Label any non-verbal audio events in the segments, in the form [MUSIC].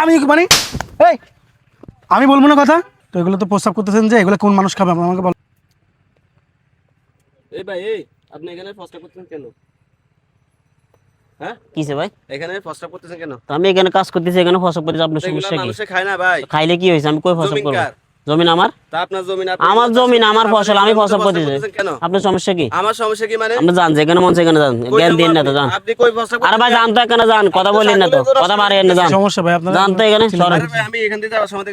আমি মানে? এই আমি বলব না কথা? তো এগুলো তো প্রস্তাব করতেছেন যে এগুলো কোন মানুষ খাবে? আমাকে বল। এই ভাই এই আপনি এখানে প্রস্তাব করতেছেন কেন? হ্যাঁ? কিসে ভাই? এখানে প্রস্তাব করতেছেন কেন? আমি এখানে কাজ করতেছি এখানে ফসল করতেছি আপনার সমস্যা কি? মানুষে খায় না ভাই। খাইলে কি হয়েছে আমি কই ফসল করব? কার? জমিন আমার? তা আপনার জমিন আমার জমিন আমার ফসল আমি ফসল কেন? আপনার সমস্যা কি? আমার সমস্যা কি মানে? আপনি যান যেখানে মন সেখানে যান। জ্ঞান দিন না তো যান। আপনি কই প্রস্তাব আরে ভাই? যান তো এখানে যান। কথা বললেন না তো কথা বাড়িয়েন না যান। সমস্যা ভাই আপনার যান তো এখানে সরেন। আমি এখান থেকে যাওয়ার সময়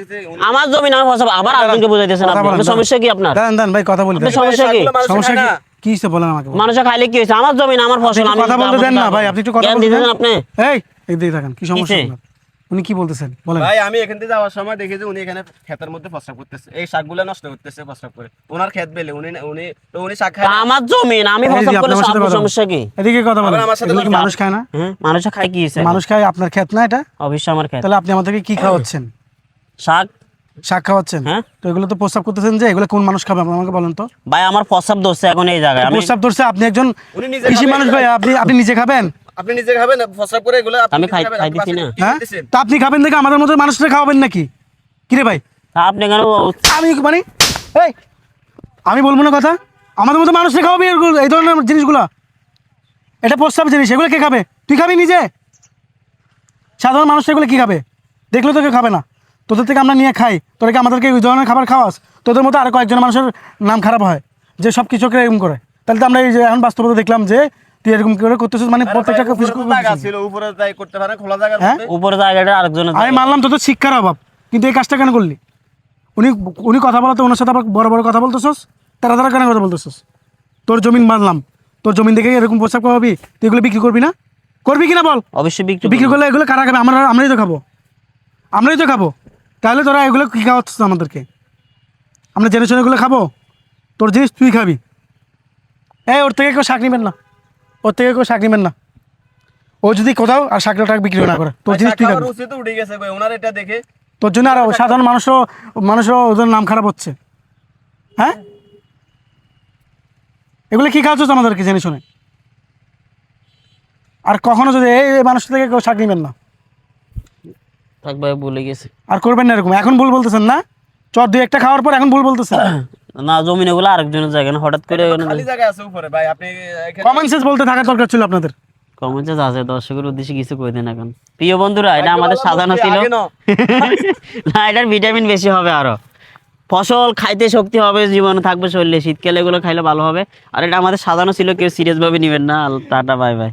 আমার জমিন আমার ফসল আবার আরেকজনকে বুঝাইতেছেন কথা আপনি। আপনার সমস্যা কি আপনার? দাঁড়ান দাঁড়ান ভাই কথা সমস্যা কি? মানুষে সমস্যা কি? বলেন আমাকে বলেন। মানুষে খাইলে কি হয়েছে আমার জমিন আমার ফসল আমি কথা বলতে দেন না ভাই আপনি একটু কথা বলতে দেন। আপনি? এই এদিকে থাকেন কি সমস্যা আপনার? উনি কি বলতেছেন? বলেন। ভাই আমি এখান থেকে যাওয়ার সময় দেখি যে উনি এখানে ক্ষেতের মধ্যে প্রস্তাব করতেছে। এই শাকগুলো নষ্ট করতেছে প্রস্তাব করে। ওনার ক্ষেত বেলে উনি উনি তো উনি শাক খায় তা না। আমি আপনি করলে আমার বলেন। সমস্যা কি? এদিকে কথা বলেন। আমার সাথে মানুষ খায় না? মানুষে খায় কি মানুষ খায় আপনার ক্ষেত না এটা? অবশ্যই আমার খায় তাহলে আপনি আমাদেরকে কি খাওয়াচ্ছেন? শাক? শাক খাওয়াচ্ছেন? হ্যাঁ। তো এগুলো তো প্রস্তাব করতেছেন যে এগুলো কোন মানুষ খাবে আমাকে বলেন তো। ভাই আমার প্রস্তাব ধরছে এখন এই জায়গায়। আমি প্রস্তাব ধরছে আপনি একজন কৃষি মানুষ ভাই আপনি আপনি নিজে খাবেন? আপনি নিজে খাবেন প্রস্তাব করে এগুলো আমি খাই- খাইতেছি বাসায় না। হ্যাঁ তা আপনি খাবেন দেখে আমাদের মতো মানুষরা খাওয়াবেন নাকি? কিরে ভাই? আপনি কেন আমি মানে? এই আমি বলব না কথা? আমাদের মতো মানুষরা খাওয়াবে এই ধরনের জিনিসগুলো? এটা প্রস্তাব জিনিস এগুলো কে খাবে? তুই খাবি নিজে? সাধারণ মানুষ এগুলো কি খাবে? দেখলে তো কেউ খাবে না। তোদের থেকে আমরা নিয়ে খাই। তোরা কি আমাদেরকে ওই ধরনের খাবার খাওয়াস? তোদের মতো আর কয়েকজন মানুষের নাম খারাপ হয় যে সব কিছুকে এরকম করে। তাহলে তো আমরা এই যে এখন বাস্তবতা দেখলাম যে তুই এরকম করে করতেছিস মানে উপরে জায়গা ছিল উপরে যাই করতে পারেন খোলা জায়গার হ্যাঁ? উপরে জায়গাটা আরেকজনের আমি মানলাম তোদের শিক্ষার অভাব। কিন্তু এই কাজটা কেন করলি? উনি উনি কথা বলাতে ওনার সাথে আবার বড় বড় কথা বলতেছস? তারা তারা কেন কথা বলতেছস? তোর জমিন মানলাম। তোর জমিন দেখে এরকম প্রস্তাব খাওয়াবি তুই এগুলো বিক্রি করবি না? করবি কিনা বল? অবশ্যই বিক্রি বিক্রি করলে এগুলো কারা খাবে? আমরা আমরাই তো খাব। আমরাই তো খাব। তাহলে তোরা এগুলো কী খাওয়াচ্ছিস আমাদেরকে? আমরা জেনে শুনে এগুলো খাব? তোর জিনিস তুই খাবি। এই ওর থেকে কেউ শাক নিবেন না। ওর থেকে কেউ শাক নিবেন না। ও যদি কোথাও আর শাকটা টাক বিক্রি না করে তোর জিনিস শাক তুই উচিত উঠে গেছে ভাই ওনার এটা দেখে। তোর জন্য আর সাধারণ মানুষও মানুষও ওদের নাম খারাপ হচ্ছে। হ্যাঁ? এগুলো কি খাওয়াচ্ছ আমাদেরকে জেনে শুনে? আর কখনো যদি এই এই মানুষ থেকে কেউ শাক নিবেন না। থাক ভাই বলে গেছে। আর করবেন না এরকম। এখন ভুল বলতেছেন না? চর দুই একটা খাওয়ার পর এখন ভুল বলতেছেন। [COUGHS] না জমিন ওগুলো আরেকজনের জায়গা না হঠাৎ করে খালি জায়গা আছে উপরে ভাই আপনি কমন সেন্স বলতে থাকার দরকার ছিল আপনাদের। কমেন্টে আছে দর্শকের উদ্দেশ্যে কিছু কই দেন এখন। প্রিয় বন্ধুরা এটা আমাদের সাজানো ছিল। [LAUGHS] না এটার ভিটামিন বেশি হবে আরও। ফসল খাইতে শক্তি হবে জীবনে থাকবে শরীরে। শীতকালে এগুলো খাইলে ভালো হবে। আর এটা আমাদের সাজানো ছিল কেউ সিরিয়াস ভাবে নিবেন না। Tata bye bye